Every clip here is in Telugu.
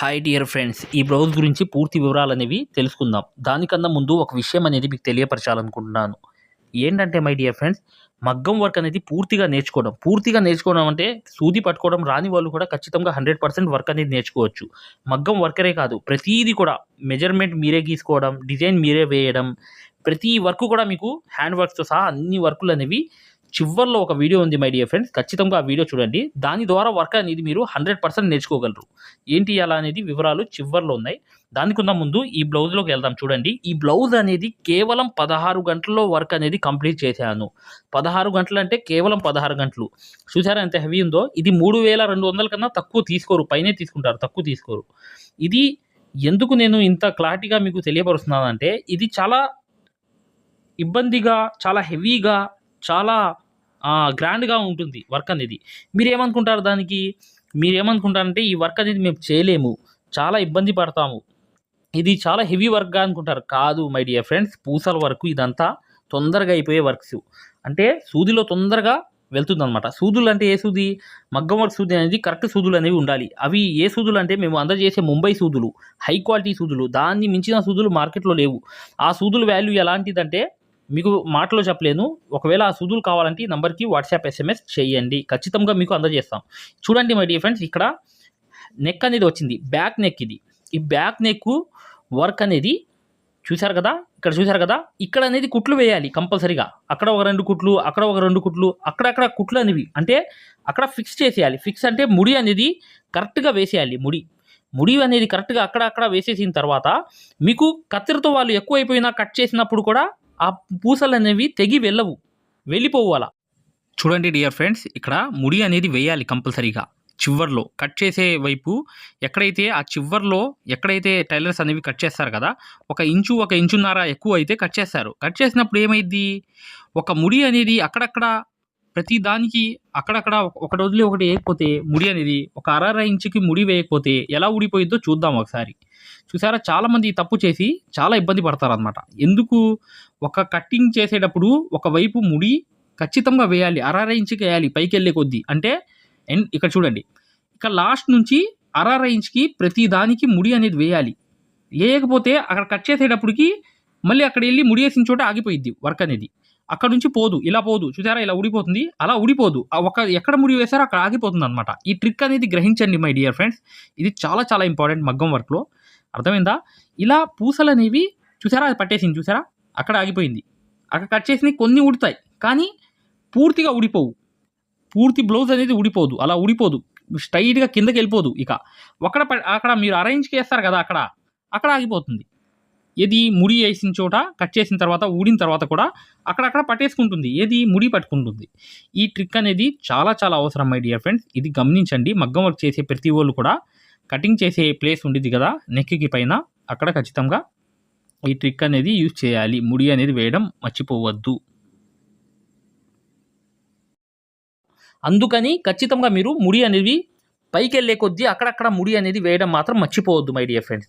హాయ్ డియర్ ఫ్రెండ్స్ ఈ బ్లౌజ్ గురించి పూర్తి వివరాలు అనేవి తెలుసుకుందాం. దానికన్నా ముందు ఒక విషయం అనేది మీకు తెలియపరచాలనుకుంటున్నాను. ఏంటంటే మై డియర్ ఫ్రెండ్స్ మగ్గం వర్క్ అనేది పూర్తిగా నేర్చుకోవడం. పూర్తిగా నేర్చుకోవడం అంటే సూది పట్టుకోవడం రాని వాళ్ళు కూడా ఖచ్చితంగా హండ్రెడ్ పర్సెంట్ వర్క్ అనేది నేర్చుకోవచ్చు. మగ్గం వర్కరే కాదు ప్రతిదీ కూడా మెజర్మెంట్ మీరే గీసుకోవడం డిజైన్ మీరే వేయడం ప్రతి వర్క్ కూడా మీకు హ్యాండ్ వర్క్స్తో సహా అన్ని వర్కులు అనేవి చివర్లో ఒక వీడియో ఉంది మై డియర్ ఫ్రెండ్స్ ఖచ్చితంగా ఆ వీడియో చూడండి. దాని ద్వారా వర్క్ అనేది మీరు హండ్రెడ్ పర్సెంట్ నేర్చుకోగలరు. ఏంటి అలా అనేది వివరాలు చివర్లో ఉన్నాయి. దానికన్నా ముందు ఈ బ్లౌజ్లోకి వెళ్దాం చూడండి. ఈ బ్లౌజ్ అనేది కేవలం పదహారు గంటల్లో వర్క్ అనేది కంప్లీట్ చేశాను. పదహారు గంటలు అంటే కేవలం పదహారు గంటలు. చూసారా ఎంత హెవీ ఉందో? ఇది మూడు వేల రెండు వందల కన్నా తక్కువ తీసుకోరు. పైనే తీసుకుంటారు. తక్కువ తీసుకోరు. ఇది ఎందుకు నేను ఇంత క్లారిటీగా మీకు తెలియపరుస్తున్నానంటే ఇది చాలా ఇబ్బందిగా చాలా హెవీగా చాలా గ్రాండ్గా ఉంటుంది వర్క్ అనేది. మీరు ఏమనుకుంటారు దానికి? మీరు ఏమనుకుంటారంటే ఈ వర్క్ అనేది మేము చేయలేము. చాలా ఇబ్బంది పడతాము. ఇది చాలా హెవీ వర్క్గా అనుకుంటారు. కాదు మై డియర్ ఫ్రెండ్స్ పూసల వర్క్ ఇదంతా తొందరగా అయిపోయే వర్క్స్. అంటే సూదిలో తొందరగా వెళ్తుందనమాట సూదులు అంటే ఏ సూది? మగ్గం వర్క్ సూది అనేది కరెక్ట్ సూదులు అనేవి ఉండాలి. అవి ఏ సూదులు అంటే మేము అందజేసే ముంబై సూదులు హై క్వాలిటీ సూదులు దాన్ని మించిన సూదులు మార్కెట్లో లేవు. ఆ సూదుల వాల్యూ ఎలాంటిదంటే మీకు మాటలో చెప్పలేను. ఒకవేళ ఆ సూదులు కావాలంటే ఈ నంబర్కి వాట్సాప్ ఎస్ఎంఎస్ చేయండి. ఖచ్చితంగా మీకు అందజేస్తాం. చూడండి మై డియర్ ఫ్రెండ్స్ ఇక్కడ నెక్ అనేది వచ్చింది. బ్యాక్ నెక్ ఇది. ఈ బ్యాక్ నెక్ వర్క్ అనేది చూశారు కదా? ఇక్కడ చూశారు కదా? ఇక్కడ అనేది కుట్లు వేయాలి కంపల్సరీగా. అక్కడ ఒక రెండు కుట్లు అక్కడ ఒక రెండు కుట్లు అక్కడక్కడ కుట్లు అనేవి. అంటే అక్కడ ఫిక్స్ చేసేయాలి. ఫిక్స్ అంటే ముడి అనేది కరెక్ట్గా వేసేయాలి. ముడి. ముడి అనేది కరెక్ట్గా అక్కడ అక్కడ వేసేసిన తర్వాత మీకు కత్తిరితో వాళ్ళు ఎక్కువ అయిపోయినా కట్ చేసినప్పుడు కూడా ఆ పూసలు అనేవి తెగి వెళ్ళవు వెళ్ళిపోవు అలా. చూడండి డియర్ ఫ్రెండ్స్ ఇక్కడ ముడి అనేది వేయాలి కంపల్సరీగా. చివర్లో కట్ చేసే వైపు ఎక్కడైతే ఆ చివర్లో ఎక్కడైతే టైలర్స్ అనేవి కట్ చేస్తారు కదా ఒక ఇంచు ఒక ఇంచున్నర ఎక్కువ అయితే కట్ చేస్తారు. కట్ చేసినప్పుడు ఏమైంది ఒక ముడి అనేది అక్కడక్కడ ప్రతి దానికి అక్కడక్కడ ఒక రోజులో ఒకటి వేయకపోతే ముడి అనేది ఒక అరవై ఇంచుకి ముడి వేయకపోతే ఎలా ఊడిపోయిందో చూద్దాం ఒకసారి. చూసారా? చాలామంది తప్పు చేసి చాలా ఇబ్బంది పడతారు అనమాట ఎందుకు? ఒక కట్టింగ్ చేసేటప్పుడు ఒకవైపు ముడి ఖచ్చితంగా వేయాలి అరవై ఇంచుకి వేయాలి పైకి వెళ్ళే కొద్దీ. అంటే ఎండ్ ఇక్కడ చూడండి. ఇక్కడ లాస్ట్ నుంచి అరవై ఇంచుకి ప్రతి దానికి ముడి అనేది వేయాలి. వేయకపోతే అక్కడ కట్ చేసేటప్పటికి మళ్ళీ అక్కడ వెళ్ళి ముడి వేసిన చోట ఆగిపోయిద్ది వర్క్ అనేది. అక్కడ నుంచి పోదు ఇలా పోదు. చూసారా ఇలా ఊడిపోతుంది అలా ఊడిపోదు. ఒక ఎక్కడ ముడి వేసారో అక్కడ ఆగిపోతుంది అనమాట ఈ ట్రిక్ అనేది గ్రహించండి మై డియర్ ఫ్రెండ్స్. ఇది చాలా చాలా ఇంపార్టెంట్ మగ్గం వర్క్లో. అర్థమైందా? ఇలా పూసలు అనేవి చూసారా అది పట్టేసింది చూసారా? అక్కడ ఆగిపోయింది. అక్కడ కట్ చేసినవి కొన్ని ఉడతాయి కానీ పూర్తిగా ఊడిపోవు. పూర్తి బ్లౌజ్ అనేది ఊడిపోదు అలా ఊడిపోదు. స్ట్రైట్గా కిందకి వెళ్ళిపోదు ఇక. అక్కడ ప- అక్కడ మీరు అరేంజ్కి చేస్తారు కదా అక్కడ. అక్కడ ఆగిపోతుంది. ఏది ముడి వేసిన చోట కట్ చేసిన తర్వాత ఊడిన తర్వాత కూడా అక్కడక్కడ పట్టేసుకుంటుంది. ఏది ముడి పట్టుకుంటుంది. ఈ ట్రిక్ అనేది చాలా చాలా అవసరం మై డియర్ ఫ్రెండ్స్ ఇది గమనించండి. మగ్గం వర్క్ చేసే ప్రతి వాళ్ళు కూడా కటింగ్ చేసే ప్లేస్ ఉండిద్ది కదా నెక్కి పైన అక్కడ ఖచ్చితంగా ఈ ట్రిక్ అనేది యూజ్ చేయాలి. ముడి అనేది వేయడం మర్చిపోవద్దు. అందుకని ఖచ్చితంగా మీరు ముడి అనేది పైకి వెళ్ళే కొద్దీ అక్కడక్కడ ముడి అనేది వేయడం మాత్రం మర్చిపోవద్దు మై డియర్ ఫ్రెండ్స్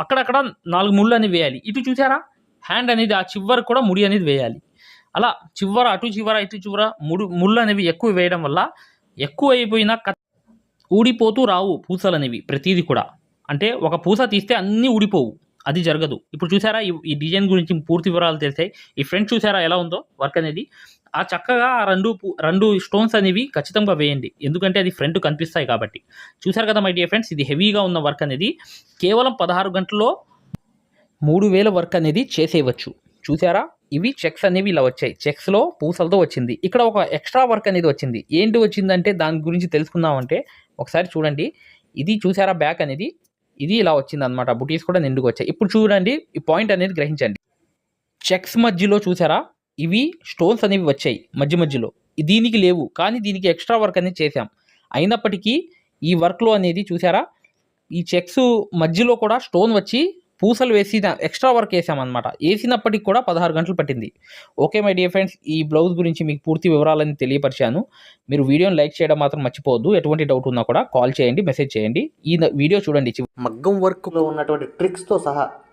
అక్కడక్కడ నాలుగు ముళ్ళు అనేది వేయాలి. ఇటు చూసారా? హ్యాండ్ అనేది ఆ చివర కూడా ముడి అనేది వేయాలి. అలా చివర అటు చివర ఇటు చివర ముడు ముళ్ళు అనేవి ఎక్కువ వేయడం వల్ల ఎక్కువ అయిపోయినా కట్- ఊడిపోతూ రావు పూసలు అనేవి ప్రతిదీ కూడా. అంటే ఒక పూస తీస్తే అన్నీ ఊడిపోవు. అది జరగదు. ఇప్పుడు చూసారా? ఈ- ఈ డిజైన్ గురించి పూర్తి వివరాలు తెలిసాయి. ఈ ఫ్రంట్ చూసారా ఎలా ఉందో వర్క్ అనేది? ఆ చక్కగా ఆ రెండు రెండు స్టోన్స్ అనేవి ఖచ్చితంగా వేయండి. ఎందుకంటే అది ఫ్రంట్ కనిపిస్తాయి కాబట్టి. చూసారు కదా మై డియర్ ఫ్రెండ్స్ ఇది హెవీగా ఉన్న వర్క్ అనేది. కేవలం పదహారు గంటల్లో మూడు వేల వర్క్ అనేది చేసేయవచ్చు. చూసారా ఇవి చెక్స్ అనేవి ఇలా వచ్చాయి. చెక్స్లో పూసలతో వచ్చింది. ఇక్కడ ఒక ఎక్స్ట్రా వర్క్ అనేది వచ్చింది. ఏంటి వచ్చిందంటే దాని గురించి తెలుసుకుందామంటే ఒకసారి చూడండి. ఇది చూసారా బ్యాక్ అనేది? ఇది ఇలా వచ్చింది అనమాట బుటీస్ కూడా నిండుకు వచ్చాయి. ఇప్పుడు చూడండి ఈ పాయింట్ అనేది గ్రహించండి. చెక్స్ మధ్యలో చూసారా ఇవి స్టోన్స్ అనేవి వచ్చాయి మధ్య మధ్యలో. దీనికి లేవు కానీ దీనికి ఎక్స్ట్రా వర్క్ అనేది చేసాం అయినప్పటికీ ఈ వర్క్లో అనేది చూసారా? ఈ చెక్స్ మధ్యలో కూడా స్టోన్ వచ్చి పూసలు వేసిన ఎక్స్ట్రా వర్క్ వేసామన్నమాట. వేసినప్పటికి కూడా పదహారు గంటలు పట్టింది. ఓకే మై డియర్ ఫ్రెండ్స్ ఈ బ్లౌజ్ గురించి మీకు పూర్తి వివరాలని తెలియపరిచాను. మీరు వీడియోని లైక్ చేయడం మాత్రం మర్చిపోవద్దు. ఎటువంటి డౌట్ ఉన్నా కూడా కాల్ చేయండి మెసేజ్ చేయండి. ఈ వీడియో చూడండి మగ్గం వర్క్లో ఉన్నటువంటి ట్రిక్స్తో సహా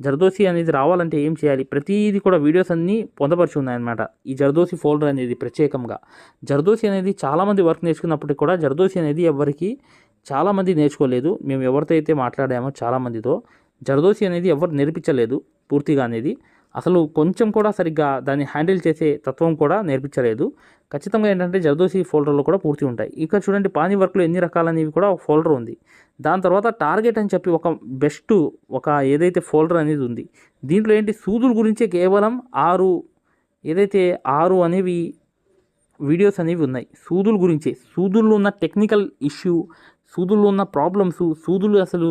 జర్దోసి అనేది రావాలంటే ఏం చేయాలి? ప్రతిదీ కూడా వీడియోస్ అన్నీ పొందపరిచి ఉన్నాయన్నమాట ఈ జర్దోసి ఫోల్డర్ అనేది ప్రత్యేకంగా. జర్దోసి అనేది చాలామంది వర్క్ నేర్చుకున్నప్పటికీ కూడా జర్దోసి అనేది ఎవరికి చాలామంది నేర్చుకోలేదు. మేము ఎవరితో అయితే మాట్లాడామో చాలామందితో జర్దోసి అనేది ఎవరు నేర్పించలేదు పూర్తిగా అనేది. అసలు కొంచెం కూడా సరిగ్గా దాన్ని హ్యాండిల్ చేసే తత్వం కూడా నేర్పించలేదు. ఖచ్చితంగా ఏంటంటే జర్దోసి ఫోల్డర్లో కూడా పూర్తి ఉంటాయి. ఇక్కడ చూడండి పానీ వర్క్లో ఎన్ని రకాలనేవి కూడా ఒక ఫోల్డర్ ఉంది. దాని తర్వాత టార్గెట్ అని చెప్పి ఒక బెస్ట్ ఒక ఏదైతే ఫోల్డర్ అనేది ఉంది దీంట్లో ఏంటి సూదుల గురించే కేవలం ఆరు ఏదైతే ఆరు అనేవి వీడియోస్ అనేవి ఉన్నాయి. సూదుల గురించే సూదుల్లో ఉన్న టెక్నికల్ ఇష్యూ సూదుల్లో ఉన్న ప్రాబ్లమ్స్ సూదులు అసలు